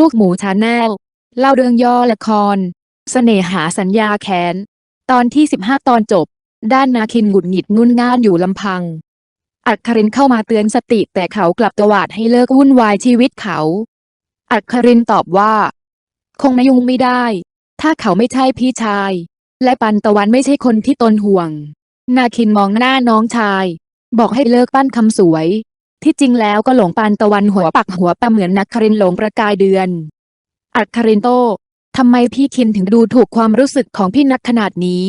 ลูกหมูชาแนล เล่าเรื่องย่อละครเสน่หาสัญญาแค้นตอนที่ 15 ตอนจบ ด้านนาคินหงุดหงิดงุนง่านอยู่ลำพัง อัครินเข้ามาเตือนสติแต่เขากลับตวาดให้เลิกวุ่นวายชีวิตเขา อัครินตอบว่า คงไม่ยุ่งไม่ได้ ถ้าเขาไม่ใช่พี่ชาย และปันตะวันไม่ใช่คนที่ตนห่วง นาคินมองหน้าน้องชาย บอกให้เลิกปั้นคำสวย ที่จริงแล้วก็หลงปานตะวันหัวปักหัวปะเหมือนนักครินหลงประกายเดือน อัครินโตทำไมพี่คินถึงดูถูกความรู้สึกของพี่นักขนาดนี้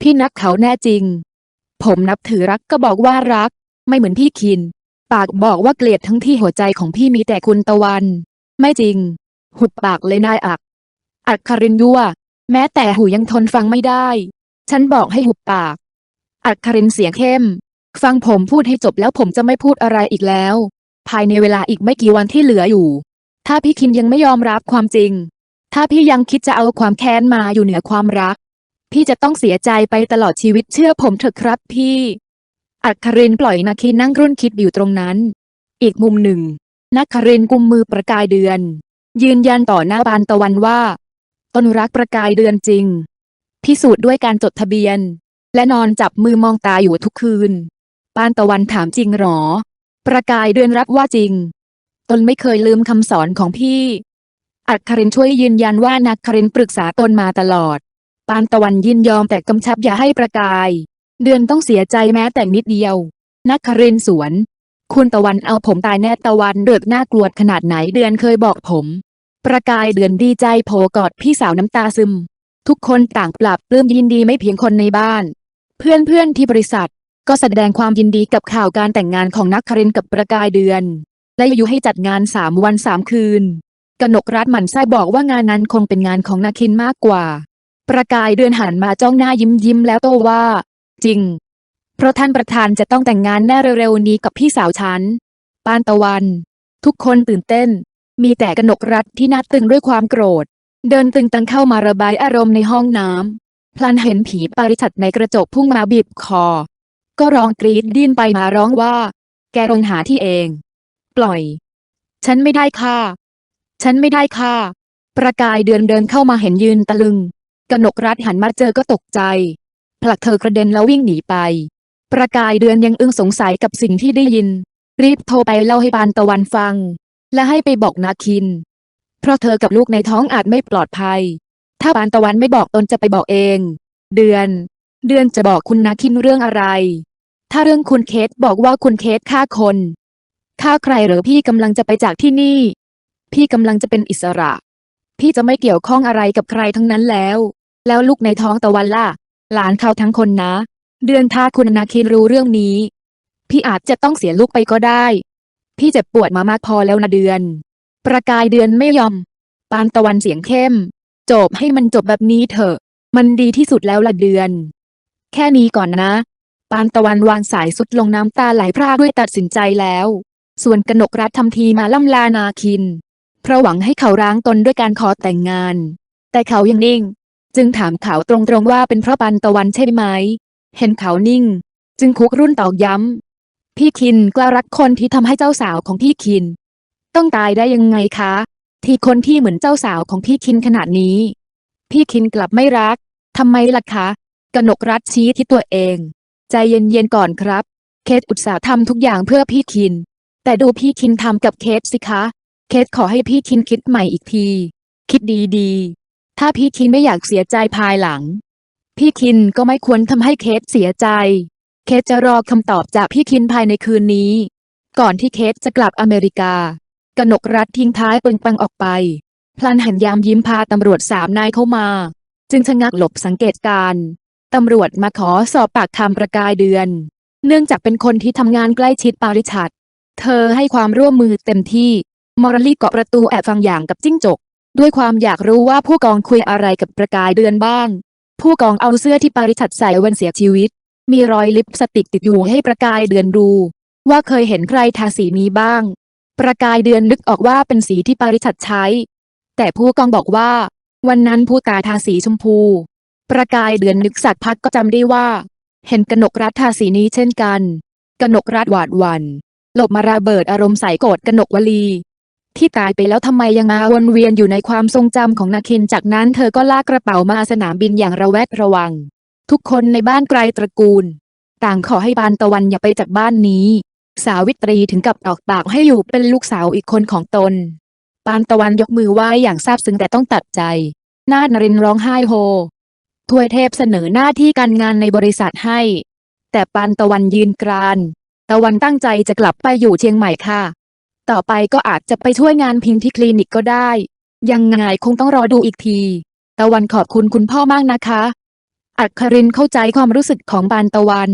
พี่นักเขาแน่จริง ผมนับถือรักก็บอกว่ารัก ไม่เหมือนพี่คิน ปากบอกว่าเกลียดทั้งที่หัวใจของพี่มีแต่คุณตะวัน ไม่จริง หุบปากเลยนายอัก อัครินยั่ว แม้แต่หูยังทนฟังไม่ได้ ฉันบอกให้หุบปาก อัครินเสียงเข้ม ฟังผมพูดให้จบแล้วผมจะไม่พูดอะไรอีกแล้ว ภายในเวลาอีกไม่กี่วันที่เหลืออยู่ ถ้าพี่คินยังไม่ยอมรับความจริง ถ้าพี่ยังคิดจะเอาความแค้นมาอยู่เหนือความรัก พี่จะต้องเสียใจไปตลอดชีวิตเชื่อผมเถอะครับพี่ อัครินปล่อยนาคินนั่งรุ่นคิดอยู่ตรงนั้น อีกมุมหนึ่งนักครินกุมมือประกายเดือน ยืนยันต่อหน้าปานตะวันว่าตนรักประกายเดือนจริง พิสูจน์ด้วยการจดทะเบียน และนอนจับมือมองตาอยู่ทุกคืน ปานตะวันถามจริงหรอ ประกายเดือนรับว่าจริง ตนไม่เคยลืมคำสอนของพี่ อัครินช่วยยืนยันว่านักครินปรึกษาตนมาตลอด ปานตะวันยินยอมแต่กำชับอย่าให้ประกาย เดือนต้องเสียใจแม้แต่นิดเดียว นักครินสวน คุณตะวันเอาผมตายแน่ตะวันเดือกน่ากลัวขนาดไหนเดือนเคยบอกผม ประกายเดือนดีใจโผกอดพี่สาวน้ำตาซึม ทุกคนต่างปรับปลื้มยินดีไม่เพียงคนในบ้าน เพื่อนเพื่อนที่บริษัท ก็แสดงความยินดีกับข่าวการแต่งงานของนักครินกับประกายเดือน และยุให้จัดงานสามวันสามคืน กนกรัฐหมันไส้บอกว่างานนั้นคงเป็นงานของนาคินมากกว่า ประกายเดือนหันมาจ้องหน้ายิ้มยิ้มแล้วโต้ว่า จริง เพราะท่านประธานจะต้องแต่งงานแน่เร็วๆนี้กับพี่สาวฉัน ปานตะวัน ทุกคนตื่นเต้น มีแต่กนกรัฐที่นัดตึงด้วยความโกรธ เดินตึงตังเข้ามาระบายอารมณ์ในห้องน้ำพลันเห็นผีปริชัดในกระจกพุ่งมาบีบคอ ก็ร้องกรีดดิ้นไปมาร้องว่า แกลงหาที่เอง ปล่อย ฉันไม่ได้ค่ะฉันไม่ได้ค่ะประกายเดือนเดินเข้ามาเห็นยืนตะลึง กนกรัฐหันมาเจอก็ตกใจ ผลักเธอกระเด็นแล้ววิ่งหนีไป ประกายเดือนยังอึ้งสงสัยกับสิ่งที่ได้ยิน รีบโทรไปเล่าให้ปานตะวันฟัง และให้ไปบอกนาคิน เพราะเธอกับลูกในท้องอาจไม่ปลอดภัย ถ้าปานตะวันไม่บอกตนจะไปบอกเอง เดือนเดือนจะบอกคุณนาคินเรื่องอะไร ถ้าเรื่องคุณเคสบอกว่าคุณเคสฆ่าคนฆ่าใครหรือพี่กำลังจะไปจากที่นี่ พี่กำลังจะเป็นอิสระ พี่จะไม่เกี่ยวข้องอะไรกับใครทั้งนั้นแล้ว แล้วลูกในท้องตะวันล่ะ หลานเขาทั้งคนนะ เดือนถ้าคุณนาคินรู้เรื่องนี้ พี่อาจจะต้องเสียลูกไปก็ได้ พี่เจ็บปวดมามากพอแล้วนะเดือน ประกายเดือนไม่ยอม ปานตะวันเสียงเข้ม จบให้มันจบแบบนี้เถอะ มันดีที่สุดแล้วละเดือน แค่นี้ก่อนนะ ปานตะวันวางสายสุดลงน้ำตาไหลพรากด้วยตัดสินใจแล้ว ส่วนกนกรัฐทำทีมาล่ำลานาคิน เพราะหวังให้เขาร้างตนด้วยการขอแต่งงาน แต่เขายังนิ่ง จึงถามเขาตรงๆว่าเป็นเพราะปานตะวันใช่ไหม เห็นเขานิ่ง จึงคุกรุ่นตอกย้ำ พี่คินกล้ารักคนที่ทำให้เจ้าสาวของพี่คิน ต้องตายได้ยังไงคะ ที่คนที่เหมือนเจ้าสาวของพี่คินขนาดนี้ พี่คินกลับไม่รักทำไมล่ะคะ กนกรัฐชี้ที่ตัวเอง ใจเย็นๆก่อนครับ เคสอุตสาห์ทำทุกอย่างเพื่อพี่คิน แต่ดูพี่คินทำกับเคสสิคะ เคสขอให้พี่คินคิดใหม่อีกที คิดดีๆ ถ้าพี่คินไม่อยากเสียใจภายหลัง พี่คินก็ไม่ควรทำให้เคสเสียใจ เคสจะรอคำตอบจากพี่คินภายในคืนนี้ ก่อนที่เคสจะกลับอเมริกากนกรัฐทิ้งท้ายปึงปังออกไป พลันหันยามยิ้มพาตำรวจสามนายเข้ามา จึงชะงักหลบสังเกตการณ์ ตำรวจมาขอสอบปากคำประกายเดือน เนื่องจากเป็นคนที่ทำงานใกล้ชิดปาริชัด เธอให้ความร่วมมือเต็มที่ มอรลี่เกาะประตูแอบฟังอย่างกับจิ้งจก ด้วยความอยากรู้ว่าผู้กองคุยอะไรกับประกายเดือนบ้าง ผู้กองเอาเสื้อที่ปาริชัดใส่วันเสียชีวิต มีรอยลิปสติกติดอยู่ให้ประกายเดือนดู ว่าเคยเห็นใครทาสีนี้บ้าง ประกายเดือนนึกออกว่าเป็นสีที่ปาริชัดใช้ แต่ผู้กองบอกว่า วันนั้นผู้ตายทาสีชมพู ประกายเดือนนึกสักพักก็จำได้ว่า เห็นกนกรัฐทาสีนี้เช่นกัน กนกรัฐหวาดหวัน หลบมาระเบิดอารมณ์ใส่โกรธกนกวลี ที่ตายไปแล้วทำไมยังมาวนเวียนอยู่ในความทรงจำของนาคินจากนั้นเธอก็ลากกระเป๋ามาสนามบินอย่างระแวดระวัง ทุกคนในบ้านไกลตระกูล ต่างขอให้ปานตะวันอย่าไปจากบ้านนี้ สาวิตรีถึงกับออกปากให้อยู่เป็นลูกสาวอีกคนของตนปานตะวันยกมือไหว้อย่างซาบซึ้งแต่ต้องตัดใจ นาฏนรินร้องไห้โฮ ทวยเทพเสนอหน้าที่การงานในบริษัทให้ แต่ปานตะวันยืนกราน ตะวันตั้งใจจะกลับไปอยู่เชียงใหม่ค่ะ ต่อไปก็อาจจะไปช่วยงานพิมพ์ที่คลินิกก็ได้ ยังไงคงต้องรอดูอีกที ตะวันขอบคุณคุณพ่อมากนะคะ อัครินเข้าใจความรู้สึกของปานตะวัน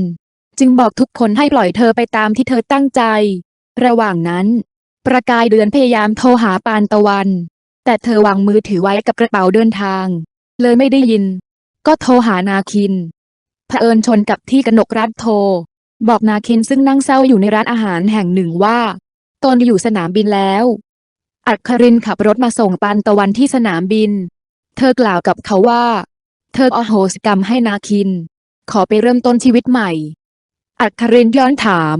จึงบอกทุกคนให้ปล่อยเธอไปตามที่เธอตั้งใจ ระหว่างนั้น ประกายเดือนพยายามโทรหาปานตะวัน แต่เธอวางมือถือไว้กับกระเป๋าเดินทาง เลยไม่ได้ยิน ก็โทรหานาคินเผอิญชนกับที่กนกรัฐโทร บอกนาคินซึ่งนั่งเศร้าอยู่ในร้านอาหารแห่งหนึ่งว่า ตนอยู่สนามบินแล้ว อัครินขับรถมาส่งปานตะวันที่สนามบิน เธอกล่าวกับเขาว่า เธออโหสิกรรมให้นาคิน ขอไปเริ่มต้นชีวิตใหม่ อัครินย้อนถาม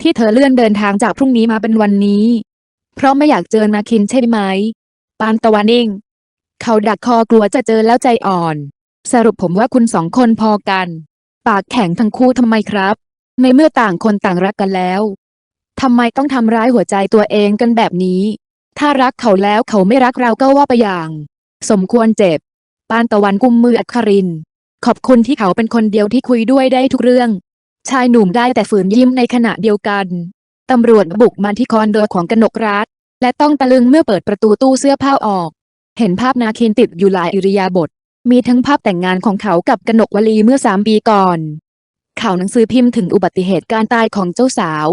ที่เธอเลื่อนเดินทางจากพรุ่งนี้มาเป็นวันนี้ เพราะไม่อยากเจอนาคินใช่ไหมปานตะวันเอง เขาดักคอกลัวจะเจอแล้วใจอ่อน สรุปผมว่าคุณสองคนพอกัน ปากแข็งทั้งคู่ทำไมครับ ในเมื่อต่างคนต่างรักกันแล้วทำไมต้องทำร้ายหัวใจตัวเองกันแบบนี้ ถ้ารักเขาแล้วเขาไม่รักเราก็ว่าไปอย่าง สมควรเจ็บ ปานตะวันกุมมืออัคริน ขอบคุณที่เขาเป็นคนเดียวที่คุยด้วยได้ทุกเรื่อง ชายหนุ่มได้แต่ฝืนยิ้มในขณะเดียวกัน ตำรวจบุกมาที่คอนโดของกนกรัฐและต้องตะลึงเมื่อเปิดประตูตู้เสื้อผ้าออก เห็นภาพนาคินติดอยู่หลายอิริยาบถ มีทั้งภาพแต่งงานของเขากับกนกวลีเมื่อสามปีก่อน ข่าวหนังสือพิมพ์ถึงอุบัติเหตุการตายของเจ้าสาว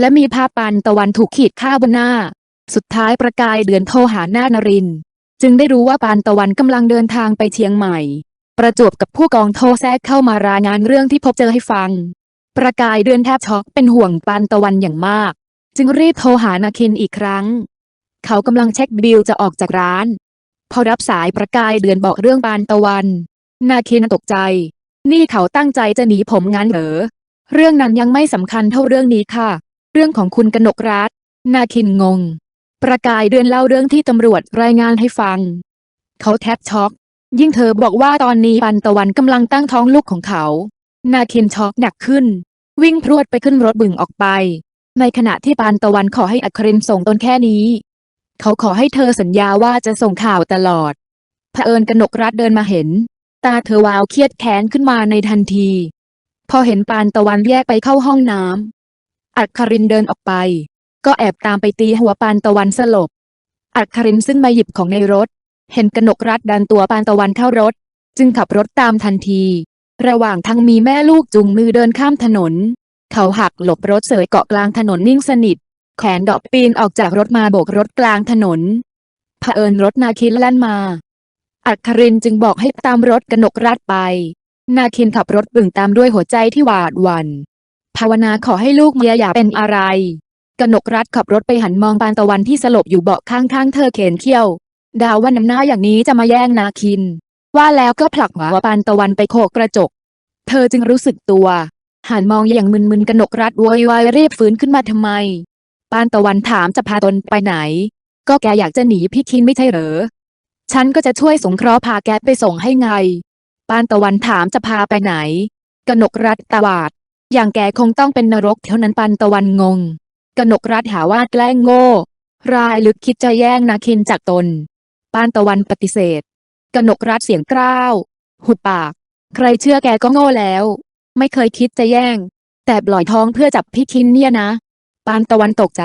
และมีภาพปานตะวันถูกขีดฆ่าบนหน้า สุดท้ายประกายเดือนโทรหาหน้านริน จึงได้รู้ว่าปานตะวันกำลังเดินทางไปเชียงใหม่ ประจวบกับผู้กองโทรแทรกเข้ามารายงานเรื่องที่พบเจอให้ฟัง ประกายเดือนแทบช็อกเป็นห่วงปานตะวันอย่างมาก จึงรีบโทรหานาคินอีกครั้ง เขากำลังเช็คบิลจะออกจากร้าน พอรับสายประกายเดือนบอกเรื่องปานตะวัน นาคินตกใจ นี่เขาตั้งใจจะหนีผมงั้นเหรอ เรื่องนั้นยังไม่สำคัญเท่าเรื่องนี้ค่ะ เรื่องของคุณกนกรัฐนาคินงง ประกายเดือนเล่าเรื่องที่ตำรวจรายงานให้ฟัง เขาแทบช็อก ยิ่งเธอบอกว่าตอนนี้ปันตะวันกำลังตั้งท้องลูกของเขา นาคินช็อกหนักขึ้น วิ่งพรวดไปขึ้นรถบึงออกไป ในขณะที่ปานตะวันขอให้อัครินส่งตนแค่นี้ เขาขอให้เธอสัญญาว่าจะส่งข่าวตลอดเผอิญกนกรัฐเดินมาเห็น ตาเธอวาวเครียดแค้นขึ้นมาในทันที พอเห็นปานตะวันแยกไปเข้าห้องน้ำอัครินเดินออกไป ก็แอบตามไปตีหัวปานตะวันสลบอัครินซึ่งมาหยิบของในรถ เห็นกนกรัฐดันตัวปานตะวันเข้ารถ จึงขับรถตามทันที ระหว่างทางมีแม่ลูกจุงมือเดินข้ามถนน เขาหักหลบรถเสยเกาะกลางถนนนิ่งสนิท แขนดอกปีนออกจากรถมาโบกรถกลางถนนเผอิญรถนาคินแล่นมา อัครินจึงบอกให้ตามรถกนกรัฐไป นาคินขับรถบึ่งตามด้วยหัวใจที่หวาดหวัน่นภาวนาขอให้ลูกเมียอย่าเป็นอะไร กนกรัฐขับรถไปหันมองปานตะวันที่สลบอยู่เบาะข้างๆเธอเข็นเขี้ยว ดาวว่าน้ำหน้าอย่างนี้จะมาแย่งนาคิน ว่าแล้วก็ผลักหัวปานตะวันไปโขกกระจก เธอจึงรู้สึกตัว หันมองอย่างมึนๆกนกรัฐโวยวายรีบฟื้นขึ้นมาทำไมานตะวันถามจะพาตนไปไหน ก็แกอยากจะหนีพี่คินไม่ใช่เหรอ ฉันก็จะช่วยสงเคราะห์พาแกไปส่งให้ไง ปานตะวันถามจะพาไปไหน กนกรัฐตวาด อย่างแกคงต้องเป็นนรกเท่านั้นปานตะวันงง กนกรัฐหาว่าแกล้งโง่ รายลึกคิดจะแย่งนาคินจากตน ปานตะวันปฏิเสธ กนกรัฐเสียงกร้าว หุดปาก ใครเชื่อแกก็โง่แล้ว ไม่เคยคิดจะแย่ง แต่ปล่อยท้องเพื่อจับพี่คินเนี่ยนะ ปานตะวันตกใจ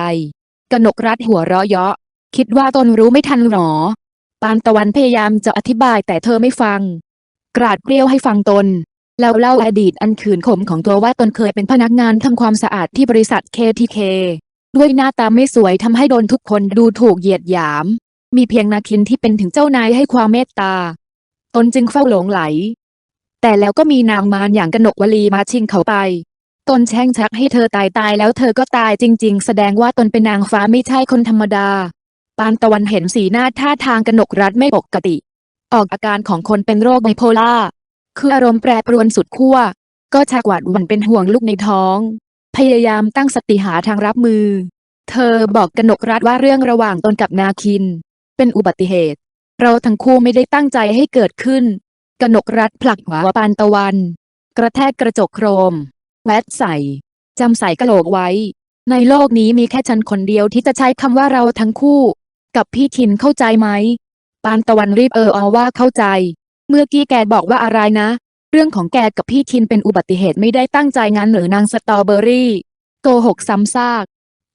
กนกรัฐหัวเราะเยาะ คิดว่าตนรู้ไม่ทันหรอ ปานตะวันพยายามจะอธิบายแต่เธอไม่ฟัง กราดเกลียวให้ฟังตน แล้วเล่าอดีตอันขืนขมของตัวว่าตนเคยเป็นพนักงานทำความสะอาดที่บริษัท KTK ด้วยหน้าตาไม่สวยทำให้โดนทุกคนดูถูกเหยียดหยาม มีเพียงนาคินที่เป็นถึงเจ้านายให้ความเมตตา ตนจึงเฝ้าหลงไหล แต่แล้วก็มีนางมารอย่างกนกวลีมาชิงเขาไป ตนแช่งชักให้เธอตายตายแล้วเธอก็ตายจริง ๆ แสดงว่าตนเป็นนางฟ้าไม่ใช่คนธรรมดา ปานตะวันเห็นสีหน้าท่าทางกนกรัฐไม่ปกติ ออกอาการของคนเป็นโรคไบโพล่า คืออารมณ์แปรปรวนสุดขั้ว ก็ชักหวาดหวั่นเป็นห่วงลูกในท้อง พยายามตั้งสติหาทางรับมือ เธอบอกกนกรัฐว่าเรื่องระหว่างตนกับนาคิน เป็นอุบัติเหตุ เราทั้งคู่ไม่ได้ตั้งใจให้เกิดขึ้น กนกรัฐผลักหัวปานตะวัน กระแทกกระจกโครม แวดใส่ จำใส่กะโหลกไว้ ในโลกนี้มีแค่ฉันคนเดียวที่จะใช้คำว่าเราทั้งคู่ กับพี่ทินเข้าใจไหม ปานตะวันรีบเออเอาว่าเข้าใจ เมื่อกี้แกบอกว่าอะไรนะ เรื่องของแกกับพี่ทินเป็นอุบัติเหตุไม่ได้ตั้งใจงั้นหรือนางสตรอเบอรี่ โกหกซ้ำซาก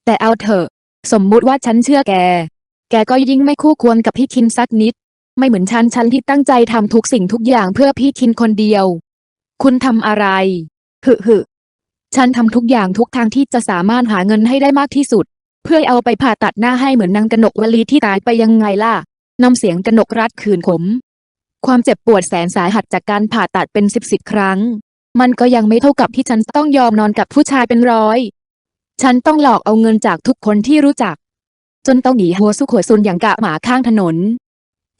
แต่เอาเถอะ สมมุติว่าฉันเชื่อแก แกก็ยิ่งไม่คู่ควรกับพี่ทินสักนิด ไม่เหมือนฉันฉันที่ตั้งใจทำทุกสิ่งทุกอย่างเพื่อพี่ทินคนเดียว คุณทำอะไร หึหึ ฉันทำทุกอย่างทุกทางที่จะสามารถหาเงินให้ได้มากที่สุด เพื่อเอาไปผ่าตัดหน้าให้เหมือนนางกนกวลีที่ตายไปยังไงล่ะน้ำเสียงกนกรัดขืนขม ความเจ็บปวดแสนสาหัสจากการผ่าตัดเป็นสิบสิบครั้ง มันก็ยังไม่เท่ากับที่ฉันต้องยอมนอนกับผู้ชายเป็นร้อย ฉันต้องหลอกเอาเงินจากทุกคนที่รู้จัก จนต้องหนีหัวสุขหัวซุนอย่างกะหมาข้างถนน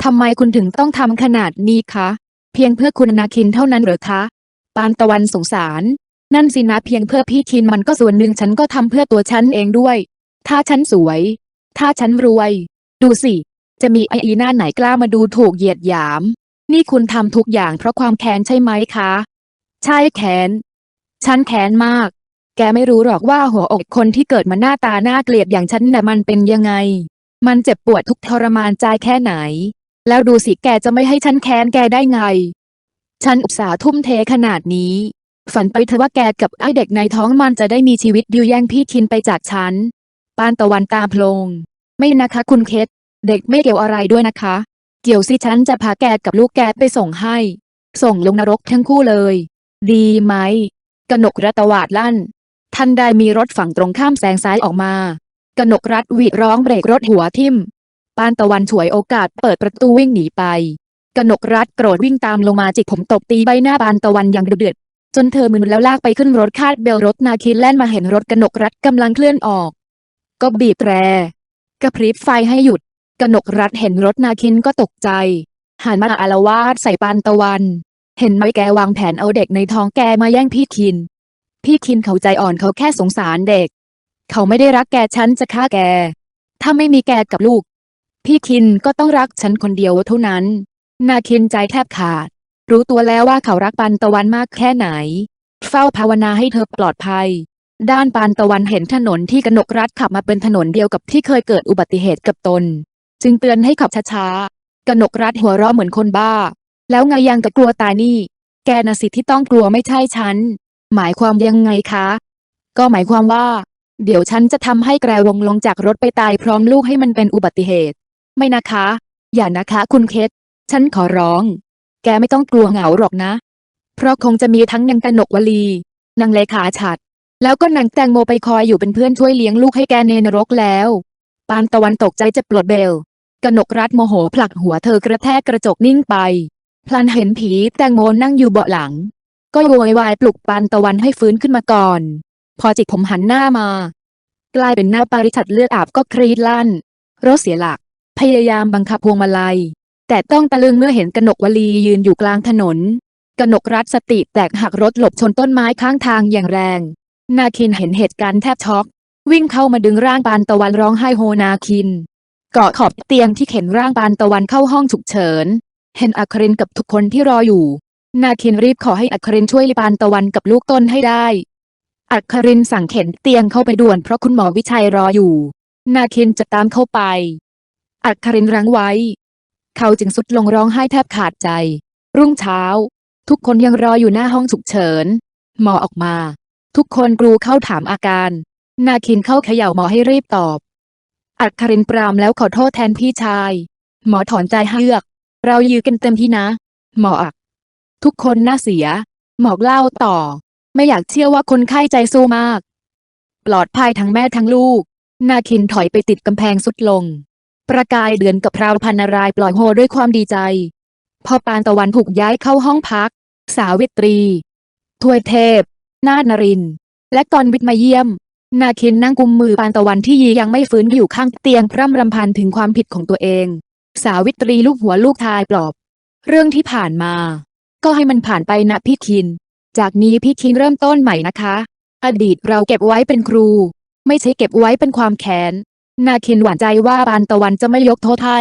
ทำไมคุณถึงต้องทำขนาดนี้คะ เพียงเพื่อคุณนาคินเท่านั้นหรือคะ ปานตะวันสงสาร นั่นสินะเพียงเพื่อพี่คินมันก็ส่วนหนึ่งฉันก็ทำเพื่อตัวฉันเองด้วย ถ้าฉันสวย ถ้าฉันรวย ดูสิ จะมีไออีหน้าไหนกล้ามาดูถูกเหยียดหยาม นี่คุณทำทุกอย่างเพราะความแค้นใช่ไหมคะ ใช่แค้น ฉันแค้นมาก แกไม่รู้หรอกว่าหัวอกคนที่เกิดมาหน้าตาน่าเกลียดอย่างฉันน่ะมันเป็นยังไง มันเจ็บปวดทุกทรมานใจแค่ไหน แล้วดูสิแกจะไม่ให้ฉันแค้นแกได้ไง ฉันอุตส่าห์ทุ่มเทขนาดนี้ ฝันไปเถอะว่าแกกับไอเด็กในท้องมันจะได้มีชีวิตอยู่แย่งพี่ทินไปจากฉัน ปานตะวันตาโพลง ไม่นะคะคุณเคสเด็กไม่เกี่ยวอะไรด้วยนะคะ เกี่ยวสิฉันจะพาแกกับลูกแกไปส่งให้ ส่งลงนรกทั้งคู่เลย ดีไหม กนกรัตวาดลั่น ทันใดมีรถฝั่งตรงข้ามแซงซ้ายออกมากนกรัฐหวีดร้องเบรกรถหัวทิ่ม ปานตะวันฉวยโอกาสเปิดประตูวิ่งหนีไปกนกรัฐโกรธวิ่งตามลงมาจิกผมตบตีใบหน้าปานตะวันอย่างเดือด จนเธอมึนแล้วลากไปขึ้นรถคาดเบลรถนาคินแล่นมาเห็นรถกนกรัฐกำลังเคลื่อนออก ก็บีบแตรกระพริบไฟให้หยุด กนกรัฐเห็นรถนาคินก็ตกใจ หันมาอารวาสใส่ปานตะวัน เห็นไหมแกวางแผนเอาเด็กในท้องแกมาแย่งพี่คิน พี่คินเขาใจอ่อนเขาแค่สงสารเด็ก เขาไม่ได้รักแกฉันจะฆ่าแก ถ้าไม่มีแกกับลูก พี่คินก็ต้องรักฉันคนเดียวเท่านั้น นาคินใจแทบขาด รู้ตัวแล้วว่าเขารักปานตะวันมากแค่ไหน เฝ้าภาวนาให้เธอปลอดภัย ด้านปานตะวันเห็นถนนที่กนกรัฐขับมาเป็นถนนเดียวกับที่เคยเกิดอุบัติเหตุกับตน จึงเตือนให้ขับช้าๆกนกรัฐหัวเราะเหมือนคนบ้า แล้วไงยังกะกลัวตายนี่ แกนะสิที่ต้องกลัวไม่ใช่ฉัน หมายความยังไงคะ ก็หมายความว่า เดี๋ยวฉันจะทำให้แกรวงลงจากรถไปตายพร้อมลูกให้มันเป็นอุบัติเหตุ ไม่นะคะ อย่านะคะคุณเคสฉันขอร้อง แกไม่ต้องกลัวเหงาหรอกนะ เพราะคงจะมีทั้งนางกนกวลี นางเลขาฉัด แล้วก็นางแตงโมไปคอยอยู่เป็นเพื่อนช่วยเลี้ยงลูกให้แกในนรกแล้ว ปานตะวันตกใจจะปลดเบล กนกรัฐโมโหผลักหัวเธอกระแทกกระจกนิ่งไป พลันเห็นผีแตงโมนั่งอยู่เบาะหลัง ก็โวยวายปลุกปานตะวันให้ฟื้นขึ้นมาก่อน พอจิกผมหันหน้ามา กลายเป็นหน้าปาริชัดเลือดอาบก็ครีดลั่นรถเสียหลัก พยายามบังคับพวงมาลัย แต่ต้องตะลึงเมื่อเห็นกนกวลียืนอยู่กลางถนน กนกรัฐสติแตกหักรถหลบชนต้นไม้ข้างทางอย่างแรง นาคินเห็นเหตุการณ์แทบช็อก วิ่งเข้ามาดึงร่างปานตะวันร้องไห้โฮนาคิน เกาะขอบเตียงที่เข็นร่างปานตะวันเข้าห้องฉุกเฉิน เห็นอัครินกับทุกคนที่รออยู่ นาคินรีบขอให้อัครินช่วยปานตะวันกับลูกต้นให้ได้ อัครินสั่งเข็นเตียงเข้าไปด่วนเพราะคุณหมอวิชัยรออยู่ นาคินจะตามเข้าไป อัครินรั้งไว้ เขาจึงสุดลงร้องไห้แทบขาดใจ รุ่งเช้า ทุกคนยังรออยู่หน้าห้องฉุกเฉิน หมอออกมา ทุกคนกรูเข้าถามอาการ นาคินเข้าเขย่าหมอให้รีบตอบ อัครินปรามแล้วขอโทษแทนพี่ชาย หมอถอนใจเฮือก เรายื้อกันเต็มที่นะ หมออัก ทุกคนน่าเสีย หมอกเล่าต่อ ไม่อยากเชื่อว่าคนไข้ใจสู้มาก ปลอดภัยทั้งแม่ทั้งลูก นาคินถอยไปติดกำแพงสุดลง ประกายเดือนกับพราวพันนารายปล่อยโฮด้วยความดีใจ พอปานตะวันถูกย้ายเข้าห้องพัก สาวิตรี ทวยเทพ นาฏนริน และกรวิทย์มาเยี่ยม นาคินนั่งกุมมือปานตะวันที่ยียังไม่ฟื้นอยู่ข้างเตียงพร่ำรำพันถึงความผิดของตัวเอง สาวิตรีลูกหัวลูกทายปลอบ เรื่องที่ผ่านมา ก็ให้มันผ่านไปนะพี่คิน จากนี้พี่คินเริ่มต้นใหม่นะคะ อดีตเราเก็บไว้เป็นครู ไม่ใช่เก็บไว้เป็นความแค้น นาคินหวั่นใจว่าปานตะวันจะไม่ยกโทษให้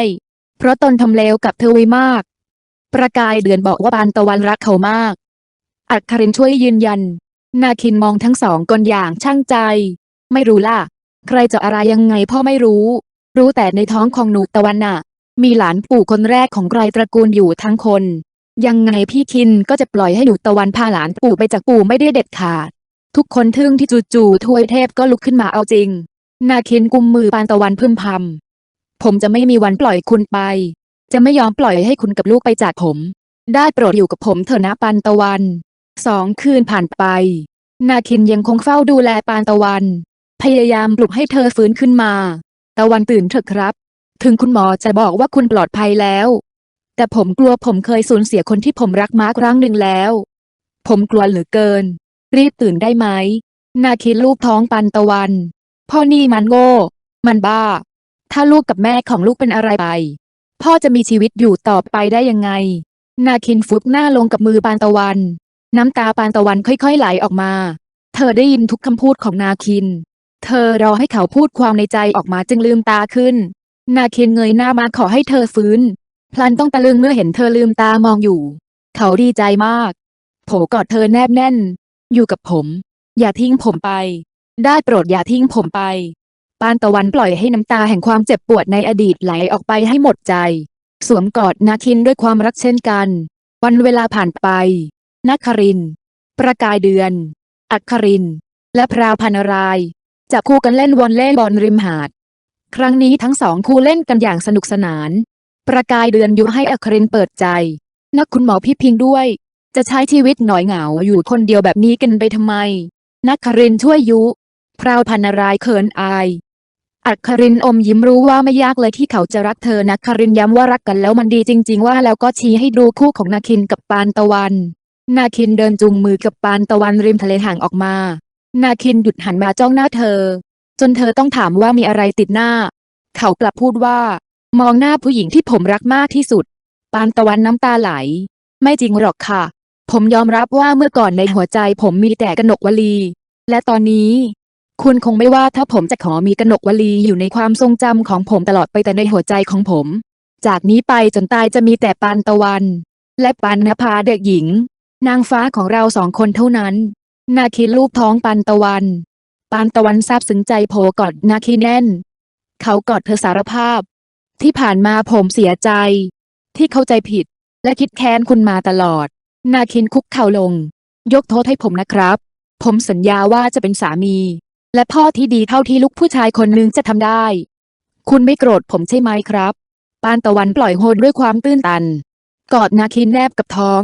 เพราะตนทำเลวกับเธอไว้มาก ประกายเดือนบอกว่าปานตะวันรักเขามาก อัครินช่วยยืนยัน นาคินมองทั้งสองคนอย่างช่างใจ ไม่รู้ล่ะ ใครจะอะไรยังไงพ่อไม่รู้ รู้แต่ในท้องของหนูตะวันน่ะ มีหลานปู่คนแรกของไกรตระกูลอยู่ทั้งคน ยังไงพี่คินก็จะปล่อยให้หนูตะวันพาหลานปู่ไปจากปู่ไม่ได้เด็ดขาด ทุกคนทึ่งที่จู่ๆทวยเทพก็ลุกขึ้นมาเอาจริง นาคินกุมมือปานตะวันพึมพำ ผมจะไม่มีวันปล่อยคุณไป จะไม่ยอมปล่อยให้คุณกับลูกไปจากผม ได้โปรดอยู่กับผมเถอะนะปานตะวัน สองคืนผ่านไป นาคินยังคงเฝ้าดูแลปานตะวัน พยายามปลุกให้เธอฟื้นขึ้นมา ตะวันตื่นเถอะครับ ถึงคุณหมอจะบอกว่าคุณปลอดภัยแล้ว แต่ผมกลัวผมเคยสูญเสียคนที่ผมรักมาครั้งหนึ่งแล้ว ผมกลัวเหลือเกิน รีบตื่นได้ไหม นาคินลูกท้องปันตะวัน พ่อนี่มันโง่ มันบ้า ถ้าลูกกับแม่ของลูกเป็นอะไรไป พ่อจะมีชีวิตอยู่ต่อไปได้ยังไง นาคินฟุบหน้าลงกับมือปานตะวัน น้ำตาปานตะวันค่อยๆไหลออกมา เธอได้ยินทุกคำพูดของนาคิน เธอรอให้เขาพูดความในใจออกมาจึงลืมตาขึ้น นาคินเงยหน้ามาขอให้เธอฟื้น พลันต้องตะลึงเมื่อเห็นเธอลืมตามองอยู่ เขาดีใจมาก โผกอดเธอแนบแน่น อยู่กับผม อย่าทิ้งผมไป ได้โปรดอย่าทิ้งผมไป ปานตะวันปล่อยให้น้ำตาแห่งความเจ็บปวดในอดีตไหลออกไปให้หมดใจ สวมกอดนาคินด้วยความรักเช่นกัน วันเวลาผ่านไปนักคริน ประกายเดือน อัคริน และพราวพันรายจับคู่กันเล่นวอลเลย์บอลริมหาด ครั้งนี้ทั้งสองคู่เล่นกันอย่างสนุกสนาน ประกายเดือนยุให้อัครินเปิดใจ นักคุณหมอพี่พิงด้วย จะใช้ชีวิตหน่อยเหงาอยู่คนเดียวแบบนี้กันไปทำไมนักครินช่วยยุ พราวพันรายเขินอาย อัครินอมยิ้มรู้ว่าไม่ยากเลยที่เขาจะรักเธอนักครินย้ำว่ารักกันแล้วมันดีจริง ๆ ว่าแล้วก็ชี้ให้ดูคู่ของนาคินกับปานตะวัน นาคินเดินจูงมือกับปานตะวันริมทะเลห่างออกมา นาคินหยุดหันมาจ้องหน้าเธอ จนเธอต้องถามว่ามีอะไรติดหน้า เขากลับพูดว่า มองหน้าผู้หญิงที่ผมรักมากที่สุด ปานตะวันน้ำตาไหล ไม่จริงหรอกค่ะ ผมยอมรับว่าเมื่อก่อนในหัวใจผมมีแต่กนกวลี และตอนนี้ คุณคงไม่ว่าถ้าผมจะขอมีกนกวลีอยู่ในความทรงจำของผมตลอดไปแต่ในหัวใจของผม จากนี้ไปจนตายจะมีแต่ปานตะวัน และปานนภาเด็กหญิง นางฟ้าของเราสองคนเท่านั้น นาคินลูกท้องปานตะวัน ปานตะวันซาบซึ้งใจโผกอดนาคินแน่น เขากอดเธอสารภาพ ที่ผ่านมาผมเสียใจ ที่เข้าใจผิด และคิดแค้นคุณมาตลอด นาคินคุกเข่าลง ยกโทษให้ผมนะครับ ผมสัญญาว่าจะเป็นสามี และพ่อที่ดีเท่าที่ลูกผู้ชายคนหนึ่งจะทำได้ คุณไม่โกรธผมใช่ไหมครับ ปานตะวันปล่อยโฮด้วยความตื้นตัน กอดนาคินแนบกับท้อง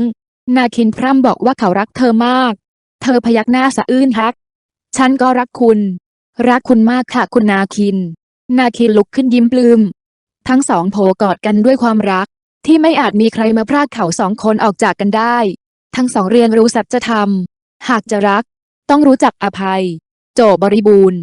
นาคินพร่ำบอกว่าเขารักเธอมาก เธอพยักหน้าสะอื้นฮัก ฉันก็รักคุณ รักคุณมากค่ะคุณนาคิน นาคินลุกขึ้นยิ้มปลืมทั้งสองโผกอดกันด้วยความรัก ที่ไม่อาจมีใครมาพรากเขาสองคนออกจากกันได้ ทั้งสองเรียนรู้สัจธรรม หากจะรัก ต้องรู้จักอภัย โจบริบูรณ์